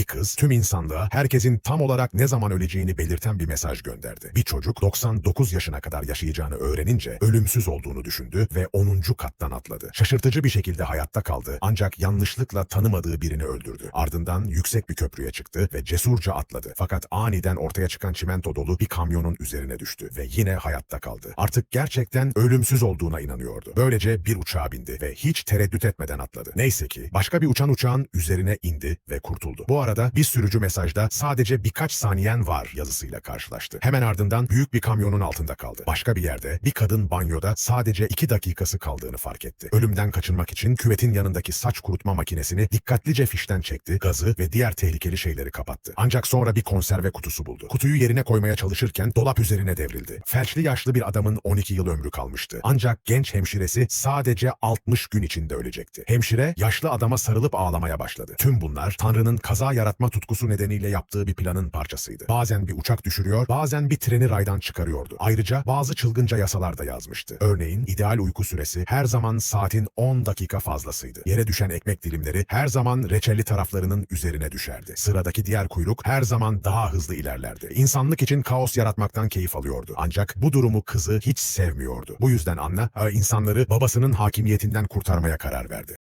Bir kız tüm insanlığa herkesin tam olarak ne zaman öleceğini belirten bir mesaj gönderdi. Bir çocuk 99 yaşına kadar yaşayacağını öğrenince ölümsüz olduğunu düşündü ve 10. kattan atladı. Şaşırtıcı bir şekilde hayatta kaldı ancak yanlışlıkla tanımadığı birini öldürdü. Ardından yüksek bir köprüye çıktı ve cesurca atladı. Fakat aniden ortaya çıkan çimento dolu bir kamyonun üzerine düştü ve yine hayatta kaldı. Artık gerçekten ölümsüz olduğuna inanıyordu. Böylece bir uçağa bindi ve hiç tereddüt etmeden atladı. Neyse ki başka bir uçan uçağın üzerine indi ve kurtuldu. Bu arada bir sürücü mesajda sadece birkaç saniyen var yazısıyla karşılaştı. Hemen ardından büyük bir kamyonun altında kaldı. Başka bir yerde bir kadın banyoda sadece iki dakikası kaldığını fark etti. Ölümden kaçınmak için küvetin yanındaki saç kurutma makinesini dikkatlice fişten çekti, gazı ve diğer tehlikeli şeyleri kapattı. Ancak sonra bir konserve kutusu buldu. Kutuyu yerine koymaya çalışırken dolap üzerine devrildi. Felçli yaşlı bir adamın 12 yıl ömrü kalmıştı. Ancak genç hemşiresi sadece 60 gün içinde ölecekti. Hemşire yaşlı adama sarılıp ağlamaya başladı. Tüm bunlar Tanrı'nın kaza yaratma tutkusu nedeniyle yaptığı bir planın parçasıydı. Bazen bir uçak düşürüyor, bazen bir treni raydan çıkarıyordu. Ayrıca bazı çılgınca yasalar da yazmıştı. Örneğin ideal uyku süresi her zaman saatin 10 dakika fazlasıydı. Yere düşen ekmek dilimleri her zaman reçelli taraflarının üzerine düşerdi. Sıradaki diğer kuyruk her zaman daha hızlı ilerlerdi. İnsanlık için kaos yaratmaktan keyif alıyordu. Ancak bu durumu kızı hiç sevmiyordu. Bu yüzden Anna e, insanları babasının hakimiyetinden kurtarmaya karar verdi.